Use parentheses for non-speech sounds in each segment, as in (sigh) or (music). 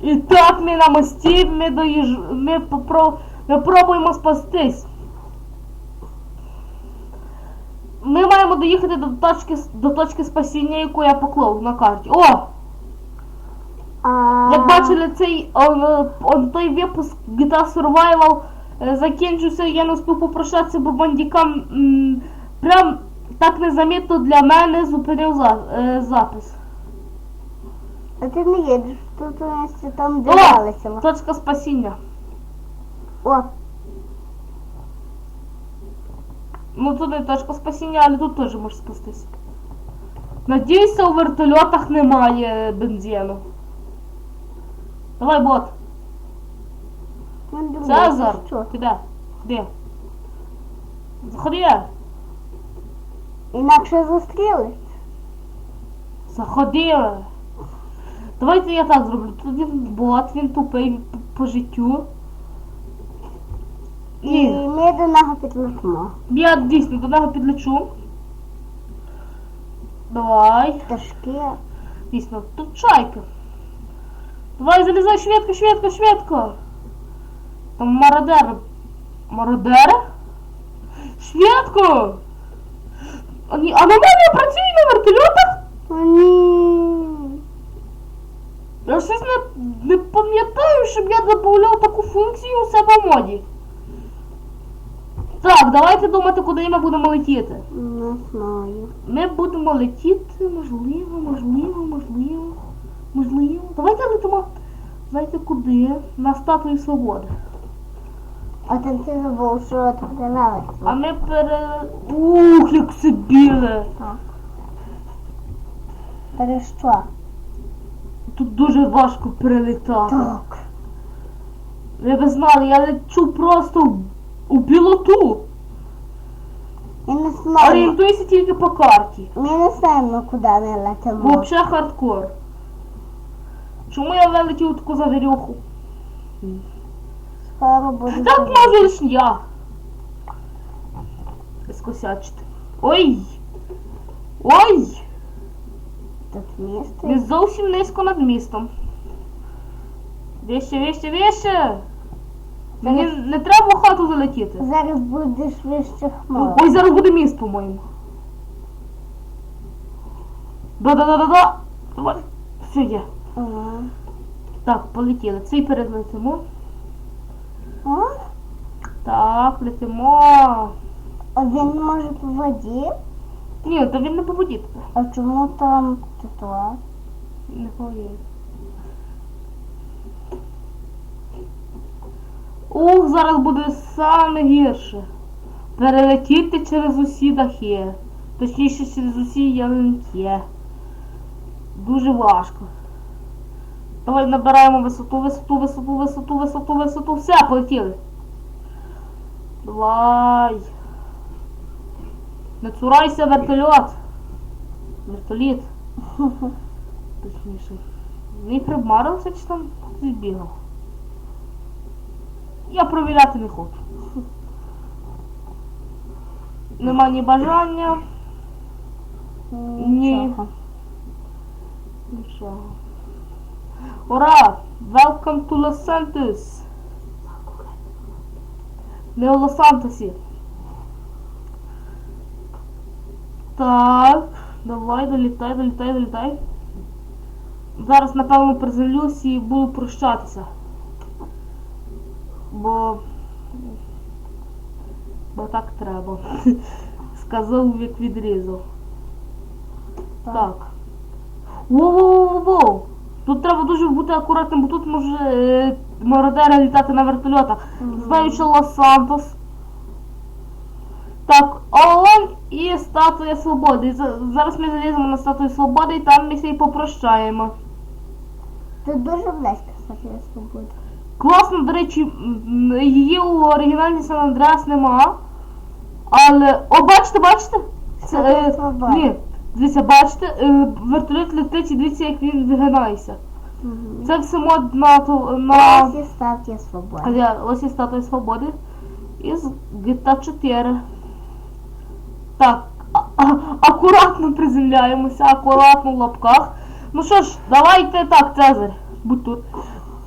І так ми на мості, ми доїж... ми, попро... ми пробуємо спастись. Ми маємо доїхати до точки, до точки спасіння, яку я поклав на карті. О! Як бачили, цей е, он, той випуск GTA Survival е, закінчився, я не успів попрощатися, бо бандікам прям так незамітно для мене зупинив за, е, запис. А ти не їдеш тут у місці там, О! Точка спасіння. О, Ну тут не точка спасіння, але тут теж можеш спастись. Надіюся, у вертольотах немає бензину. Давай, бот. Цезар, ти де? Де? Заходи. Інакше зустріли. Заходи. Давайте я так зроблю. Тут він бот, він тупий по, життю. І ми до нього підлетимо. я дійсно до нього підлечу. Давай. Пташки. Дійсно, тут чайка. Давай залізай швидко, швидко, швидко. Там мародер. Мародер? Швидко! А, а на мене працює на вертольотах? Ні. Я щось не, не пам'ятаю, щоб я додавав таку функцію у себе в моді. Так, давайте думати, куди ми будемо летіти. Не знаю. Ми будемо летіти, можливо, можливо, можливо, можливо. Давайте летимо. Знаєте куди? На статую свободи. А ти забув, що тут А ми пере. Ух, як це біле! Пере що? Тут дуже важко перелітати. Так. Ви б знали, я лечу просто у білоту. Я не знаю. Орієнтуюся тільки по карті. Ми не знаємо, куди ми летимо. Вообще хардкор. Чому я вилетів таку завірюху? Скоро буде. Так можу лиш я. Скосячити. Ой! Ой! Тут місце. Не зовсім низько над містом. Вище, вище, вище! Мені не треба в хату залетіти. Зараз будеш вище хмар. Ой, зараз буде міст, по-моєму. Да-да-да-да-да! Давай. Все є. Ага. Так, полетіли. Цей перелетимо. А? Так, летимо. А він може по воді? Ні, то він не по. А чому там титуа? Не повірю. Ух, зараз буде саме гірше. Перелетіти через усі дахи. Точніше, через усі ялинки. Дуже важко. Давай набираємо висоту, висоту, висоту, висоту, висоту, висоту. Все, полетіли. Давай. Не цурайся вертольот. Вертоліт. (laughs) Точніше. Не примарився чи там бігав. Я провіряти не хочу. (laughs) Нема ні бажання, Ні. Нічого. нічого. Ура! Welcome to Los Santos! Не у Лос-Сантосі. Так, давай, долітай, долітай, долітай. Зараз, напевно, приземлюсь і буду прощатися. Бо. Бо так треба. (laughs) Сказав, як відрізав. Так. Воу-воу-воу-воу! Тут треба дуже бути акуратним, бо тут може е, мародери літати на вертольотах. Знаючи Лос-Сантос. Так, І статуя свободи. Зараз ми заліземо на статую свободи і там ми всі прощаємо. Тут дуже близько Софія Свобода. Класно, до речі, її у оригінальній Сан Андреас нема. Але. О, бачите, бачите? Це, е, ні, дивіться, бачите, е, вертольот летить і дивіться, як він вигинається. Мгм. Це все мод на, на Ось і Свобода. Але ось і статуя свободи із GTA 4. Так, а- а- акуратно приземляємося, акуратно в лапках. Ну що ж, давайте так, Цезарь, будь тут.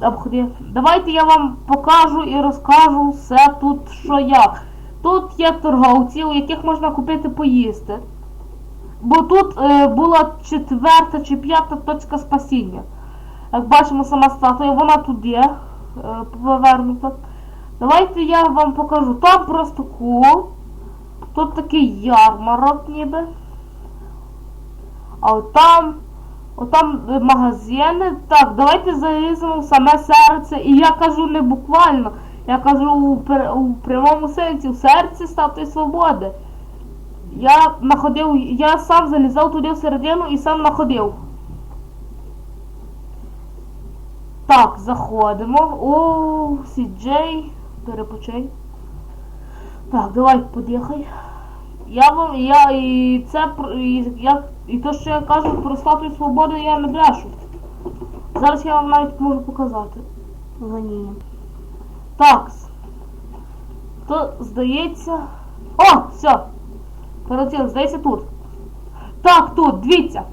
обходи. Давайте я вам покажу і розкажу все тут, що як. Тут є торговці, у яких можна купити поїсти. Бо тут е, була четверта чи п'ята точка спасіння. Як бачимо, сама статуя, вона тут є, е, повернута. Давайте я вам покажу. Там просто кул. Тут такий ярмарок ніби. А там, от там е, магазини. Так, давайте заліземо в саме серце. І я кажу не буквально. Я кажу у, у прямому сенсі, в серці статуї свободи. Я находив, я сам залізав туди всередину і сам находив. Так, заходимо. О, Сіджей, перепочинь. Так, давай подихай. Я вам, я і це і, я, і то, що я кажу про статую свободи, я не брешу. Зараз я вам навіть можу показати. Вони. Так. То здається. О, все. Перелетіли, здається тут. Так, тут, дивіться.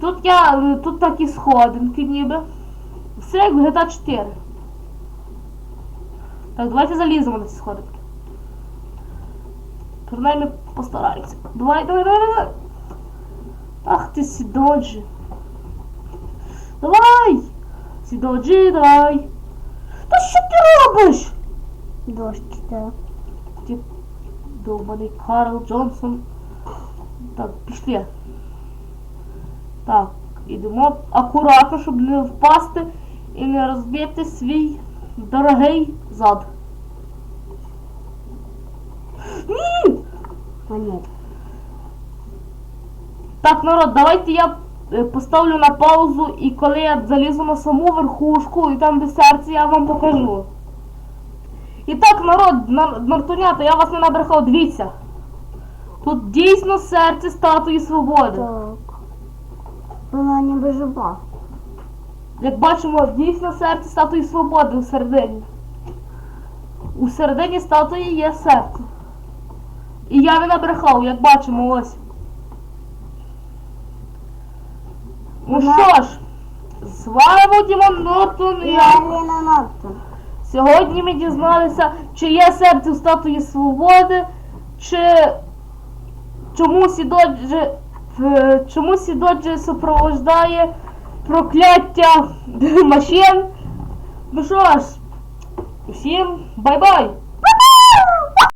Тут я. Тут такі сходинки ніби. Все як в GTA 4. Так, давайте заліземо на ці сходинки. Принаймні постараємося. Давай, давай, давай, давай. Ах ти сідоджі. Давай! Сідоджі, давай. Та що ти робиш? Дощ, так. Ті довбаний Карл Джонсон. Так, пішли. Так, ідемо акуратно, щоб не впасти і не розбити свій дорогий зад. Вони. Так, народ, давайте я е, поставлю на паузу і коли я залізу на саму верхушку і там де серце, я вам покажу. І так, народ, нар- нартунята, я вас не набрехав, дивіться. Тут дійсно серце статуї свободи. Так. Вона ніби жива. Як бачимо, дійсно серце статуї свободи у середині. У середині статуї є серце. І я не набрехав, як бачимо, ось. Ну що ж, з вами Дімон Нортон і я. Аліна Нортон. Сьогодні ми дізналися, чи є серце в статуї свободи, чи чому Сідоджі, чому Сідоджі супроводжає прокляття (laughs) машин. Ну що ж, всім бай-бай!